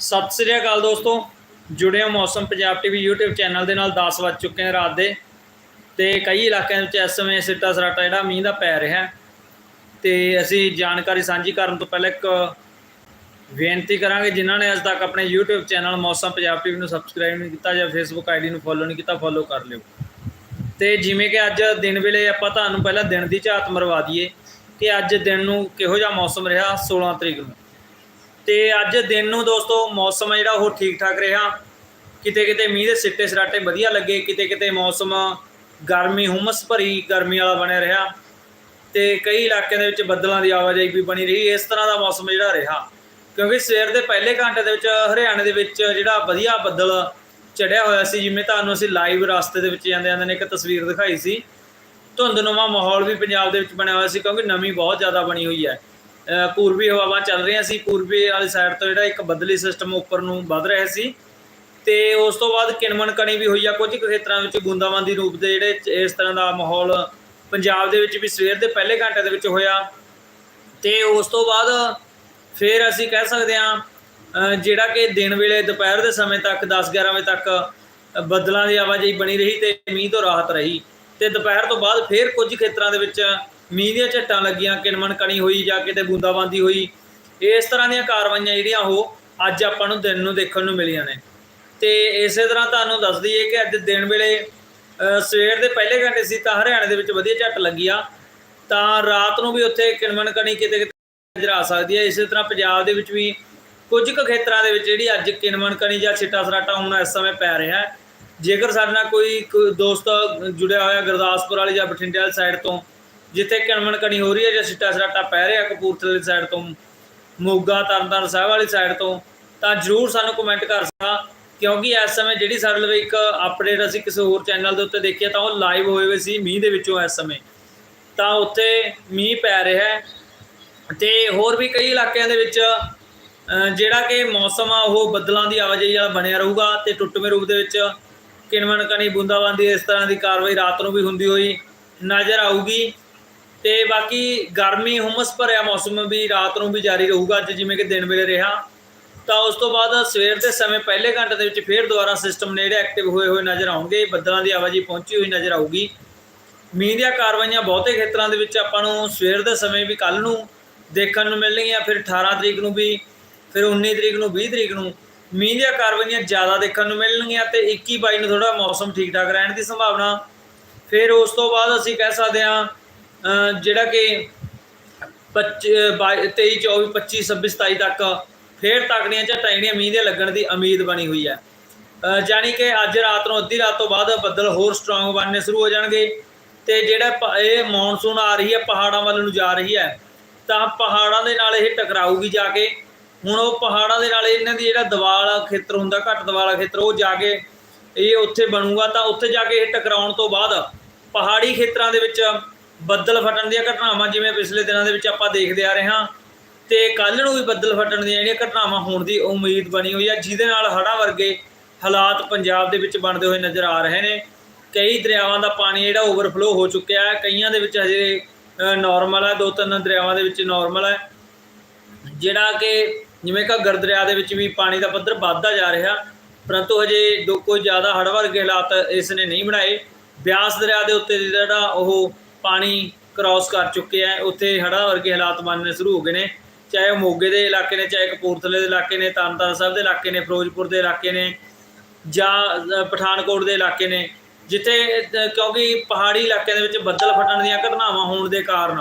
ਸਤਿ ਸ੍ਰੀ ਅਕਾਲ ਦੋਸਤੋ। ਜੁੜੇ ਹੋ ਮੌਸਮ ਪੰਜਾਬ ਟੀਵੀ YouTube ਚੈਨਲ ਦੇ ਨਾਲ 10 ਵੱਜ ਚੁੱਕੇ ਹਨ ਰਾਤ ਦੇ। ਤੇ ਕਈ ਇਲਾਕਿਆਂ ਵਿੱਚ ਇਸ ਸਮੇਂ ਸਿੱਟਾ ਸਰਾਟਾ ਜਿਹੜਾ ਮੀਂਹ ਦਾ ਪੈ ਰਿਹਾ। ਹੈ ਤੇ ਅਸੀਂ ਜਾਣਕਾਰੀ ਸਾਂਝੀ ਕਰਨ ਤੋਂ ਪਹਿਲਾਂ ਇੱਕ ਬੇਨਤੀ ਕਰਾਂਗੇ, ਜਿਨ੍ਹਾਂ ਨੇ ਅਜੇ ਤੱਕ ਆਪਣੇ YouTube ਚੈਨਲ ਮੌਸਮ ਪੰਜਾਬ ਟੀਵੀ ਨੂੰ ਸਬਸਕ੍ਰਾਈਬ ਨਹੀਂ ਕੀਤਾ ਜਾਂ Facebook ਆਈਡੀ ਨੂੰ ਫੋਲੋ ਨਹੀਂ ਕੀਤਾ ਫੋਲੋ ਕਰ ਲਿਓ। ਤੇ ਜਿਵੇਂ ਕਿ ਅੱਜ ਦਿਨ ਵੇਲੇ ਆਪਾਂ ਤੁਹਾਨੂੰ ਪਹਿਲਾਂ ਦਿਨ ਦੀ ਝਾਤ ਮਰਵਾ ਦਈਏ ਕਿ ਅੱਜ ਦਿਨ ਨੂੰ ਕਿਹੋ ਜਿਹਾ ਮੌਸਮ ਰਿਹਾ 16 ਤਰੀਕ ਨੂੰ। ਤੇ ਅੱਜ ਦਿਨ ਨੂੰ ਦੋਸਤੋ ਮੌਸਮ ਹੈ ਜਿਹੜਾ ਉਹ ਠੀਕ ਠਾਕ ਰਿਹਾ। ਕਿਤੇ ਕਿਤੇ ਮੀਂਹ ਦੇ ਸਿੱਟੇ ਸਰਾਟੇ ਵਧੀਆ ਲੱਗੇ, ਕਿਤੇ ਕਿਤੇ ਮੌਸਮ ਗਰਮੀ, ਹੁਮਸ ਭਰੀ ਗਰਮੀ ਵਾਲਾ ਬਣਿਆ ਰਿਹਾ। ਤੇ ਕਈ ਇਲਾਕਿਆਂ ਦੇ ਵਿੱਚ ਬੱਦਲਾਂ ਦੀ ਆਵਾਜਾਈ ਵੀ ਬਣੀ ਰਹੀ, ਇਸ ਤਰ੍ਹਾਂ ਦਾ ਮੌਸਮ ਜਿਹੜਾ ਰਿਹਾ। ਕਿਉਂਕਿ ਸਵੇਰ ਦੇ ਪਹਿਲੇ ਘੰਟੇ ਦੇ ਵਿੱਚ ਹਰਿਆਣੇ ਦੇ ਵਿੱਚ ਜਿਹੜਾ ਵਧੀਆ ਬੱਦਲ ਚੜਿਆ ਹੋਇਆ ਸੀ, ਜਿਵੇਂ ਤੁਹਾਨੂੰ ਅਸੀਂ ਲਾਈਵ ਰਸਤੇ ਦੇ ਵਿੱਚ ਜਾਂਦੇ ਜਾਂਦੇ ਨੇ, ਇੱਕ ਤਸਵੀਰ ਦਿਖਾਈ ਸੀ। ਧੁੰਦਨੁਮਾ ਮਾਹੌਲ ਵੀ ਪੰਜਾਬ ਦੇ ਵਿੱਚ ਬਣਿਆ ਹੋਇਆ ਸੀ, ਕਿਉਂਕਿ ਨਮੀ ਬਹੁਤ ਜ਼ਿਆਦਾ ਬਣੀ ਹੋਈ ਹੈ। ਪੂਰਬੀ ਹਵਾਵਾਂ ਚੱਲ ਰਹੀਆਂ ਸੀ, ਪੂਰਬੀ ਵਾਲੀ ਸਾਈਡ ਤੋਂ ਜਿਹੜਾ ਇੱਕ ਬੱਦਲੀ ਸਿਸਟਮ ਉੱਪਰ ਨੂੰ ਵੱਧ ਰਿਹਾ ਸੀ। ਤੇ ਉਸ ਤੋਂ ਬਾਅਦ ਕਿਣਮਣ ਕਣੀ ਵੀ ਹੋਈ ਆ, ਕੁਝ ਖੇਤਰਾਂ ਵਿੱਚ ਬੂੰਦਾਬਾਂਦੀ ਰੂਪ ਦੇ ਜਿਹੜੇ ਇਸ ਤਰ੍ਹਾਂ ਦਾ ਮਾਹੌਲ ਪੰਜਾਬ ਦੇ ਵਿੱਚ ਵੀ ਸਵੇਰ ਦੇ ਪਹਿਲੇ ਘੰਟੇ ਦੇ ਵਿੱਚ ਹੋਇਆ। ਤੇ ਉਸ ਤੋਂ ਬਾਅਦ ਫਿਰ ਅਸੀਂ ਕਹਿ ਸਕਦੇ ਹਾਂ ਜਿਹੜਾ ਕਿ ਦਿਨ ਵੇਲੇ ਦੁਪਹਿਰ ਦੇ ਸਮੇਂ ਤੱਕ 10-11 ਵਜੇ ਤੱਕ ਬੱਦਲਾਂ ਦੀ ਆਵਾਜਾਈ ਬਣੀ ਰਹੀ ਤੇ ਮੀਂਹ ਤੋਂ ਰਾਹਤ ਰਹੀ। ਤੇ ਦੁਪਹਿਰ ਤੋਂ ਬਾਅਦ ਫਿਰ ਕੁਝ ਖੇਤਰਾਂ ਦੇ ਵਿੱਚ ਮੀਂਹ ਦੀਆਂ ਝੱਟਾਂ ਲੱਗੀਆਂ, ਕਿਣਮਣ ਕਣੀ ਹੋਈ ਜਾਂ ਕਿਤੇ ਬੂੰਦਾਬਾਂਦੀ ਹੋਈ, ਇਸ ਤਰ੍ਹਾਂ ਦੀਆਂ ਕਾਰਵਾਈਆਂ ਜਿਹੜੀਆਂ ਉਹ ਅੱਜ ਆਪਾਂ ਨੂੰ ਦਿਨ ਨੂੰ ਦੇਖਣ ਨੂੰ ਮਿਲੀਆਂ ਨੇ। ਤੇ ਇਸੇ ਤਰ੍ਹਾਂ ਤੁਹਾਨੂੰ ਦੱਸ ਦਈਏ ਕਿ ਅੱਜ ਦਿਨ ਵੇਲੇ ਸਵੇਰ ਦੇ ਪਹਿਲੇ ਘੰਟੇ ਸੀ ਤਾਂ ਹਰਿਆਣੇ ਦੇ ਵਿੱਚ ਵਧੀਆ ਝੱਟ ਲੱਗੀ ਆ ਤਾਂ ਰਾਤ ਨੂੰ ਵੀ ਉੱਥੇ ਕਿਣਮਣ ਕਣੀ ਕਿਤੇ ਕਿਤੇ ਨਜ਼ਰ ਆ ਸਕਦੀ ਹੈ। ਇਸੇ ਤਰ੍ਹਾਂ ਪੰਜਾਬ ਦੇ ਵਿੱਚ ਵੀ ਕੁਝ ਕੁ ਖੇਤਰਾਂ ਦੇ ਵਿੱਚ ਜਿਹੜੀ ਅੱਜ ਕਿਣਮਣ ਕਣੀ ਜਾਂ ਛਿੱਟਾ ਸਰਾਟਾ ਹੁਣ ਇਸ ਸਮੇਂ ਪੈ ਰਿਹਾ ਹੈ। ਜੇਕਰ ਸਾਡੇ ਨਾਲ ਕੋਈ ਦੋਸਤ ਜੁੜਿਆ ਹੋਇਆ ਗੁਰਦਾਸਪੁਰ ਵਾਲੀ ਜਾਂ ਬਠਿੰਡੇ ਵਾਲੀ ਸਾਈਡ ਤੋਂ ਜਿੱਥੇ ਕਿਣਮਣ ਕਣੀ ਹੋ ਰਹੀ ਹੈ, ਜਾਂ ਸਿੱਟਾ ਸਰਾਟਾ ਪੈ ਰਿਹਾ ਕਪੂਰਥਲੇ ਸਾਈਡ ਤੋਂ, ਮੋਗਾ, ਤਰਨਤਾਰਨ ਸਾਹਿਬ ਵਾਲੀ ਸਾਈਡ ਤੋਂ, ਤਾਂ ਜਰੂਰ ਸਾਨੂੰ ਕਮੈਂਟ ਕਰ ਸਕਾ ਕਿਉਂਕਿ ਇਸ ਸਮੇਂ ਜਿਹੜੀ ਸਾਡੇ ਲਈ ਇੱਕ ਅਪਡੇਟ ਅਸੀਂ ਕਿਸੇ ਹੋਰ ਚੈਨਲ ਦੇ ਉੱਤੇ ਦੇਖੀ ਤਾਂ ਉਹ ਲਾਈਵ ਹੋਏ ਹੋਏ ਸੀ, ਮੀਂਹ ਦੇ ਵਿੱਚੋਂ ਇਸ ਸਮੇਂ। ਤਾਂ ਉੱਥੇ ਮੀਂਹ ਪੈ ਰਿਹਾ ਹੈ, ਤੇ ਹੋਰ ਵੀ ਕਈ ਇਲਾਕਿਆਂ ਦੇ ਵਿੱਚ ਜਿਹੜਾ ਕਿ ਮੌਸਮ ਆ, ਉਹ ਬੱਦਲਾਂ ਦੀ ਆਵਾਜਾਈ ਵਾਲਾ ਬਣਿਆ ਰਹੂਗਾ, ਤੇ ਟੁੱਟਵੇਂ ਰੂਪ ਦੇ ਵਿੱਚ ਕਿਣਵਣ ਕਣੀ, ਬੂੰਦਾਬਾਂਦੀ ਇਸ ਤਰ੍ਹਾਂ ਦੀ ਕਾਰਵਾਈ ਰਾਤ ਨੂੰ ਵੀ ਹੁੰਦੀ ਹੋਈ ਨਜ਼ਰ ਆਊਗੀ। ਤੇ ਬਾਕੀ ਗਰਮੀ, ਹੁਮਸ ਭਰਿਆ ਮੌਸਮ ਵੀ ਰਾਤ ਨੂੰ ਵੀ ਜਾਰੀ ਰਹੂਗਾ, ਅੱਜ ਜਿਵੇਂ ਕਿ ਦਿਨ ਵੇਲੇ ਰਿਹਾ। ਤਾਂ ਉਸ ਤੋਂ ਬਾਅਦ ਸਵੇਰ ਦੇ ਸਮੇਂ ਪਹਿਲੇ ਘੰਟੇ ਦੇ ਵਿੱਚ ਫੇਰ ਦੁਬਾਰਾ ਸਿਸਟਮ ਨੇੜੇ ਐਕਟਿਵ ਹੋਏ ਹੋਏ ਨਜ਼ਰ ਆਉਣਗੇ, ਬੱਦਲਾਂ ਦੀ ਆਵਾਜਾਈ ਪਹੁੰਚੀ ਹੋਈ ਨਜ਼ਰ ਆਊਗੀ। ਮੀਂਹ ਦੀਆਂ ਕਾਰਵਾਈਆਂ ਬਹੁਤੇ ਖੇਤਰਾਂ ਦੇ ਵਿੱਚ ਆਪਾਂ ਨੂੰ ਸਵੇਰ ਦੇ ਸਮੇਂ ਵੀ ਕੱਲ ਨੂੰ ਦੇਖਣ ਨੂੰ ਮਿਲਣਗੀਆਂ, ਫਿਰ 18 ਤਰੀਕ ਨੂੰ ਵੀ, ਫਿਰ 19 ਤਰੀਕ ਨੂੰ 20 ਤਰੀਕ ਨੂੰ ਮੀਂਹ ਦੀਆਂ ਕਾਰਵਾਈਆਂ ਜ਼ਿਆਦਾ ਦੇਖਣ ਨੂੰ ਮਿਲਣਗੀਆਂ ਤੇ 21 22 ਨੂੰ ਥੋੜਾ ਮੌਸਮ ਠੀਕ ਠਾਕ ਰਹਿਣ ਦੀ ਸੰਭਾਵਨਾ। ਫਿਰ ਉਸ ਤੋਂ ਬਾਅਦ ਅਸੀਂ ਕਹਿ ਸਕਦੇ ਹਾਂ ਜਿਹੜਾ ਕਿ 25 23 24 25 26 27 ਤੱਕ ਫੇਰ ਤਕੜੀਆਂ ਝਟਾਂ ਜਿਹੜੀਆਂ ਮੀਂਹ ਦੇ ਲੱਗਣ ਦੀ ਉਮੀਦ ਬਣੀ ਹੋਈ ਹੈ। ਅ, ਜਾਣੀ ਕਿ ਅੱਜ ਰਾਤ ਨੂੰ ਅੱਧੀ ਰਾਤ ਤੋਂ ਬਾਅਦ ਬੱਦਲ ਹੋਰ ਸਟਰੋਂਗ ਬਣਨੇ ਸ਼ੁਰੂ ਹੋ ਜਾਣਗੇ ਤੇ ਜਿਹੜਾ ਇਹ ਮੌਨਸੂਨ ਆ ਰਹੀ ਹੈ ਪਹਾੜਾਂ ਵੱਲ ਨੂੰ ਜਾ ਰਹੀ ਹੈ ਤਾਂ ਪਹਾੜਾਂ ਦੇ ਨਾਲ ਇਹ ਟਕਰਾਊਗੀ ਜਾ ਕੇ। ਹੁਣ ਉਹ ਪਹਾੜਾਂ ਦੇ ਨਾਲ ਇਹਨਾਂ ਦੀ ਜਿਹੜਾ ਦਵਾਲ ਖੇਤਰ ਹੁੰਦਾ ਘੱਟ ਦਵਾਲਾ ਖੇਤਰ ਉਹ ਜਾ ਕੇ ਇਹ ਉੱਥੇ ਬਣੂਗਾ ਤਾਂ ਉੱਥੇ ਜਾ ਕੇ ਇਹ ਟਕਰਾਉਣ ਤੋਂ ਬਾਅਦ ਪਹਾੜੀ ਖੇਤਰਾਂ ਦੇ ਵਿੱਚ ਬੱਦਲ ਫਟਣ ਦੀਆਂ ਘਟਨਾਵਾਂ ਜਿਵੇਂ ਪਿਛਲੇ ਦਿਨਾਂ ਦੇ ਵਿੱਚ ਆਪਾਂ ਦੇਖਦੇ ਆ ਰਹੇ ਹਾਂ ਤੇ ਕੱਲ ਨੂੰ ਵੀ ਬੱਦਲ ਫਟਣ ਦੀਆਂ ਜਿਹੜੀਆਂ ਘਟਨਾਵਾਂ ਹੋਣ ਦੀ ਉਮੀਦ ਬਣੀ ਹੋਈ ਹੈ ਜਿਹਦੇ ਨਾਲ ਹੜ੍ਹਾਂ ਵਰਗੇ ਹਾਲਾਤ ਪੰਜਾਬ ਦੇ ਵਿੱਚ ਬਣਦੇ ਹੋਏ ਨਜ਼ਰ ਆ ਰਹੇ ਨੇ। ਕਈ ਦਰਿਆਵਾਂ ਦਾ ਪਾਣੀ ਜਿਹੜਾ ਓਵਰਫਲੋ ਹੋ ਚੁੱਕਿਆ ਹੈ, ਕਈਆਂ ਦੇ ਵਿੱਚ ਹਜੇ ਨਾਰਮਲ ਹੈ ਦੋ ਤਿੰਨ ਦਰਿਆਵਾਂ ਦੇ ਵਿੱਚ ਨਾਰਮਲ ਹੈ ਜਿਹੜਾ ਕਿ ਜਿਵੇਂ ਘੱਗਰ ਦਰਿਆ ਦੇ ਵਿੱਚ ਵੀ ਪਾਣੀ ਦਾ ਪੱਧਰ ਵੱਧਦਾ ਜਾ ਰਿਹਾ, ਪਰੰਤੂ ਹਜੇ ਦੋ ਕੋਈ ਜ਼ਿਆਦਾ ਹੜ੍ਹ ਵਰਗੇ ਹਾਲਾਤ ਇਸ ਨੇ ਨਹੀਂ ਬਣਾਏ। ਬਿਆਸ ਦਰਿਆ ਦੇ ਉੱਤੇ ਜਿਹੜਾ ਉਹ ਪਾਣੀ ਕ੍ਰਾਸ ਕਰ ਚੁੱਕਿਆ ਹੈ ਉੱਥੇ ਹੜ੍ਹਾਂ ਵਰਗੇ ਹਾਲਾਤ ਬਣਨੇ ਸ਼ੁਰੂ ਹੋ ਗਏ ਨੇ। ਚਾਹੇ ਉਹ ਮੋਗੇ ਦੇ ਇਲਾਕੇ ਨੇ, ਚਾਹੇ ਕਪੂਰਥਲੇ ਦੇ ਇਲਾਕੇ ਨੇ, ਤਰਨਤਾਰਨ ਸਾਹਿਬ ਦੇ ਇਲਾਕੇ ਨੇ, ਫਿਰੋਜ਼ਪੁਰ ਦੇ ਇਲਾਕੇ ਨੇ ਜਾਂ ਪਠਾਨਕੋਟ ਦੇ ਇਲਾਕੇ ਨੇ, ਜਿੱਥੇ ਕਿਉਂਕਿ ਪਹਾੜੀ ਇਲਾਕਿਆਂ ਦੇ ਵਿੱਚ ਬੱਦਲ ਫਟਣ ਦੀਆਂ ਘਟਨਾਵਾਂ ਹੋਣ ਦੇ ਕਾਰਨ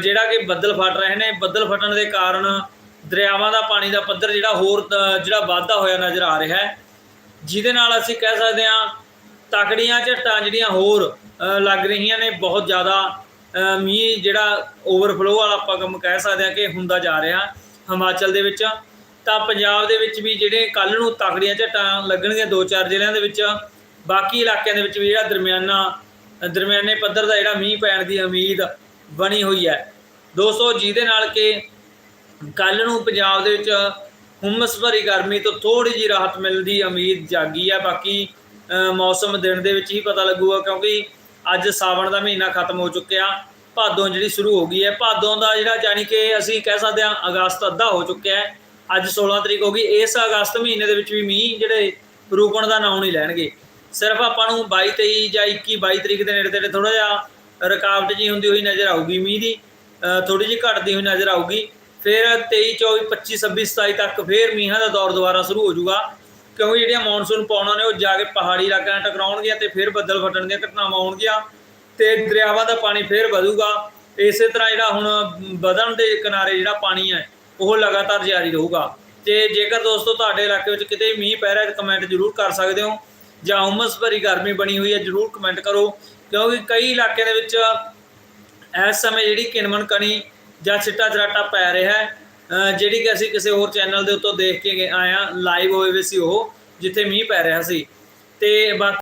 ਜਿਹੜਾ ਕਿ ਬੱਦਲ ਫਟ ਰਹੇ ਨੇ, ਬੱਦਲ ਫਟਣ ਦੇ ਕਾਰਨ ਦਰਿਆਵਾਂ ਦਾ ਪਾਣੀ ਦਾ ਪੱਧਰ ਜਿਹੜਾ ਹੋਰ ਜਿਹੜਾ ਵਾਧਾ ਹੋਇਆ ਨਜ਼ਰ ਆ ਰਿਹਾ ਹੈ। ਜਿਹਦੇ ਨਾਲ ਅਸੀਂ ਕਹਿ ਸਕਦੇ ਹਾਂ, ਤਕੜੀਆਂ ਝਟਾਂ ਜਿਹੜੀਆਂ ਹੋਰ ਲੱਗ ਰਹੀਆਂ ਨੇ, ਬਹੁਤ ਜ਼ਿਆਦਾ ਮੀਂਹ ਜਿਹੜਾ ਓਵਰਫਲੋ ਵਾਲਾ ਆਪਾਂ ਕੰਮ ਕਹਿ ਸਕਦੇ ਹਾਂ ਕਿ ਹੁੰਦਾ ਜਾ ਰਿਹਾ ਹਿਮਾਚਲ ਦੇ ਵਿੱਚ। ਤਾਂ ਪੰਜਾਬ ਦੇ ਵਿੱਚ ਵੀ ਜਿਹੜੇ ਕੱਲ ਨੂੰ ਤਕੜੀਆਂ ਝਟਾਂ ਲੱਗਣਗੀਆਂ ਦੋ ਚਾਰ ਜ਼ਿਲ੍ਹਿਆਂ ਦੇ ਵਿੱਚ, ਬਾਕੀ ਇਲਾਕਿਆਂ ਦੇ ਵਿੱਚ ਵੀ ਜਿਹੜਾ ਦਰਮਿਆਨਾ, ਦਰਮਿਆਨੇ ਪੱਧਰ ਦਾ ਜਿਹੜਾ ਮੀਂਹ ਪੈਣ ਦੀ ਉਮੀਦ ਬਣੀ ਹੋਈ ਹੈ। ਦੋਸਤੋ, ਜਿਹਦੇ ਨਾਲ ਕਿ ਕੱਲ ਨੂੰ ਪੰਜਾਬ ਦੇ ਵਿੱਚ ਹੁਮਸ ਭਰੀ ਗਰਮੀ ਤੋਂ ਥੋੜੀ ਜੀ ਰਾਹਤ ਮਿਲਣ ਦੀ ਉਮੀਦ ਜਾਗੀ ਹੈ। ਬਾਕੀ ਮੌਸਮ ਦਿਨ ਦੇ ਵਿੱਚ ਹੀ ਪਤਾ ਲੱਗੂਗਾ ਕਿਉਂਕਿ ਅੱਜ ਸਾਵਣ ਦਾ ਮਹੀਨਾ ਖਤਮ ਹੋ ਚੁੱਕਿਆ, ਭਾਦੋਂ ਜਿਹੜੀ ਸ਼ੁਰੂ ਹੋ ਗਈ ਹੈ। ਭਾਦੋਂ ਦਾ ਜਿਹੜਾ ਜਾਨੀ ਕਿ ਅਸੀਂ ਕਹਿ ਸਕਦੇ ਹਾਂ ਅਗਸਤ ਅੱਧਾ ਹੋ ਚੁੱਕਿਆ ਹੈ। ਅੱਜ 16 ਤਰੀਕ ਹੋ ਗਈ, ਇਸ ਅਗਸਤ ਮਹੀਨੇ ਦੇ ਵਿੱਚ ਵੀ ਮੀਂਹ ਜਿਹੜੇ ਰੁਕਣ ਦਾ ਨਾਮ ਨਹੀਂ ਲੈਣਗੇ। ਸਿਰਫ ਆਪਾਂ ਨੂੰ 22 23 ਜਾਂ 21 22 ਤਰੀਕ ਦੇ ਨੇੜੇ ਤੇੜੇ ਥੋੜਾ ਜਿਹਾ ਰੁਕਾਵਟ ਜੀ ਹੁੰਦੀ ਹੋਈ ਨਜ਼ਰ ਆਊਗੀ ਮੀਂਹ ਦੀ ਥੋੜੀ ਜਿਹੀ ਘਟਦੀ ਹੋਈ ਨਜ਼ਰ ਆਊਗੀ। ਫਿਰ 23 24 25 26 27 ਤੱਕ ਫਿਰ ਮੀਂਹਾਂ ਦਾ ਦੌਰ ਦੁਬਾਰਾ ਸ਼ੁਰੂ ਹੋ ਜਾਊਗਾ। ਕਿਉਂਕਿ ਜਿਹੜੀਆਂ ਮੌਨਸੂਨ ਪੌਣਾ ਨੇ, ਉਹ ਜਾ ਕੇ ਪਹਾੜੀ ਇਲਾਕਿਆਂ ਨਾਲ ਟਕਰਾਉਣਗੀਆਂ ਤੇ ਫਿਰ ਬੱਦਲ ਫਟਣ ਦੀਆਂ ਘਟਨਾਵਾਂ ਆਉਣਗੀਆਂ ਤੇ ਦਰਿਆਵਾਂ ਦਾ ਪਾਣੀ ਫਿਰ ਵਧੂਗਾ। ਇਸੇ ਤਰ੍ਹਾਂ ਜਿਹੜਾ ਹੁਣ ਵਧਣ ਦੇ ਕਿਨਾਰੇ ਜਿਹੜਾ ਪਾਣੀ ਹੈ, ਉਹ ਲਗਾਤਾਰ ਜਾਰੀ ਰਹੂਗਾ। ਤੇ ਜੇਕਰ ਦੋਸਤੋ ਤੁਹਾਡੇ ਇਲਾਕੇ ਵਿੱਚ ਕਿਤੇ ਮੀਂਹ ਪੈ ਰਿਹਾ ਹੈ ਤਾਂ ਕਮੈਂਟ ਜ਼ਰੂਰ ਕਰ ਸਕਦੇ ਹੋ। ਜਾਂ ਉਮਸ ਭਰੀ ਗਰਮੀ ਬਣੀ ਹੋਈ ਹੈ, ਜ਼ਰੂਰ ਕਮੈਂਟ ਕਰੋ। ਕਿਉਂਕਿ ਕਈ ਇਲਾਕਿਆਂ ਦੇ ਵਿੱਚ ਇਸ ਸਮੇਂ ਜਿਹੜੀ ਕਿਣਮਣ ਕਣੀ ਜਾਂ ਛਿੱਟਾ ਚਰਾਟਾ ਪੈ ਰਿਹਾ ਹੈ ਜਿਹੜੀ ਕਿ ਅਸੀਂ ਕਿਸੇ ਹੋਰ ਚੈਨਲ ਦੇ ਉੱਤੋਂ ਦੇਖ ਕੇ ਗਏ ਆਏ ਹਾਂ ਲਾਈਵ ਹੋਏ ਵੇ ਸੀ ਉਹ, ਜਿੱਥੇ ਮੀਂਹ ਪੈ ਰਿਹਾ ਸੀ। ਤੇ ਬਾਕੀ